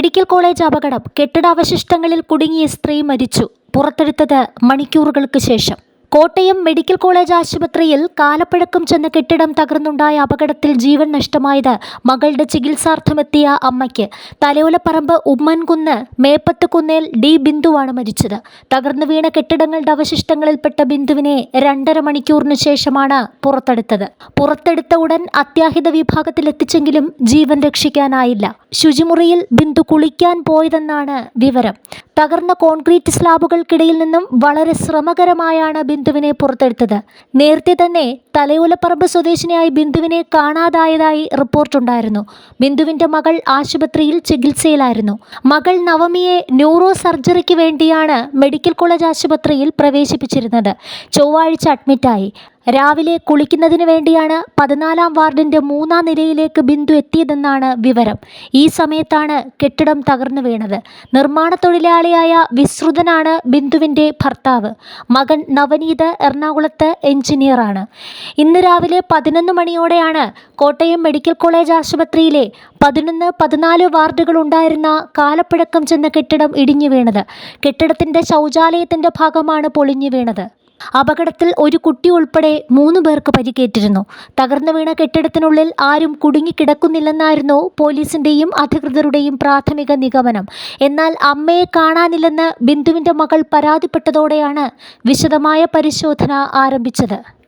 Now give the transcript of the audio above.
Medical college അപകടം കെട്ടിടാവശിഷ്ടങ്ങളിൽ കുടുങ്ങിയ സ്ത്രീ മരിച്ചു. പുറത്തെടുത്തത് മണിക്കൂറുകൾക്ക് ശേഷം. കോട്ടയം മെഡിക്കൽ കോളേജ് ആശുപത്രിയിൽ കാലപ്പഴക്കം ചെന്ന കെട്ടിടം തകർന്നുണ്ടായ അപകടത്തിൽ ജീവൻ നഷ്ടമായത് മകളുടെ ചികിത്സാർത്ഥമെത്തിയ അമ്മയ്ക്ക്. തലയോലപ്പറമ്പ് ഉമ്മൻകുന്ന് മേപ്പത്ത് കുന്നേൽ ഡി ബിന്ദുവാണ് മരിച്ചത്. തകർന്നു വീണ കെട്ടിടങ്ങളുടെ അവശിഷ്ടങ്ങളിൽപ്പെട്ട ബിന്ദുവിനെ രണ്ടര മണിക്കൂറിന് ശേഷമാണ് പുറത്തെടുത്തത്. പുറത്തെടുത്ത ഉടൻ അത്യാഹിത വിഭാഗത്തിൽ എത്തിച്ചെങ്കിലും ജീവൻ രക്ഷിക്കാനായില്ല. ശുചിമുറിയിൽ ബിന്ദു കുളിക്കാൻ പോയതെന്നാണ് വിവരം. തകർന്ന കോൺക്രീറ്റ് സ്ലാബുകൾക്കിടയിൽ നിന്നും വളരെ ശ്രമകരമായാണ് ബിന്ദുവിനെ പുറത്തെടുത്തത്. നേരത്തെ തന്നെ തലയോലപ്പറമ്പ് സ്വദേശിനിയായ ബിന്ദുവിനെ കാണാതായതായി റിപ്പോർട്ടുണ്ടായിരുന്നു. ബിന്ദുവിന്റെ മകൾ ആശുപത്രിയിൽ ചികിത്സയിലായിരുന്നു. മകൾ നവമിയെ ന്യൂറോ സർജറിക്ക് വേണ്ടിയാണ് മെഡിക്കൽ കോളേജ് ആശുപത്രിയിൽ പ്രവേശിപ്പിച്ചിരുന്നത്. ചൊവ്വാഴ്ച അഡ്മിറ്റായി. രാവിലെ കുളിക്കുന്നതിന് വേണ്ടിയാണ് പതിനാലാം വാർഡിന്റെ മൂന്നാം നിലയിലേക്ക് ബിന്ദു എത്തിയതെന്നാണ് വിവരം. ഈ സമയത്താണ് കെട്ടിടം തകർന്നു വീണത്. നിർമ്മാണ തൊഴിലാളിയായ വിശ്രുതനാണ് ബിന്ദുവിന്റെ ഭർത്താവ്. മകൻ നവനീത് എറണാകുളത്ത് എഞ്ചിനീയറാണ്. ഇന്ന് രാവിലെ പതിനൊന്ന് മണിയോടെയാണ് കോട്ടയം മെഡിക്കൽ കോളേജ് ആശുപത്രിയിലെ പതിനൊന്ന് പതിനാല് വാർഡുകൾ ഉണ്ടായിരുന്ന കാലപ്പഴക്കം ചെന്ന കെട്ടിടം ഇടിഞ്ഞു വീണത്. കെട്ടിടത്തിന്റെ ശൗചാലയത്തിന്റെ ഭാഗമാണ് പൊളിഞ്ഞു വീണത്. അപകടത്തിൽ ഒരു കുട്ടി ഉൾപ്പെടെ മൂന്ന് പേർക്ക് പരിക്കേറ്റിരുന്നു. തകർന്നു വീണ കെട്ടിടത്തിനുള്ളിൽ ആരും കുടുങ്ങിക്കിടക്കുന്നില്ലെന്നായിരുന്നു പോലീസിന്റെയും അധികൃതരുടെയും പ്രാഥമിക നിഗമനം. എന്നാൽ അമ്മയെ കാണാനില്ലെന്ന് ബിന്ദുവിന്റെ മകൾ പരാതിപ്പെട്ടതോടെയാണ് വിശദമായ പരിശോധന ആരംഭിച്ചത്.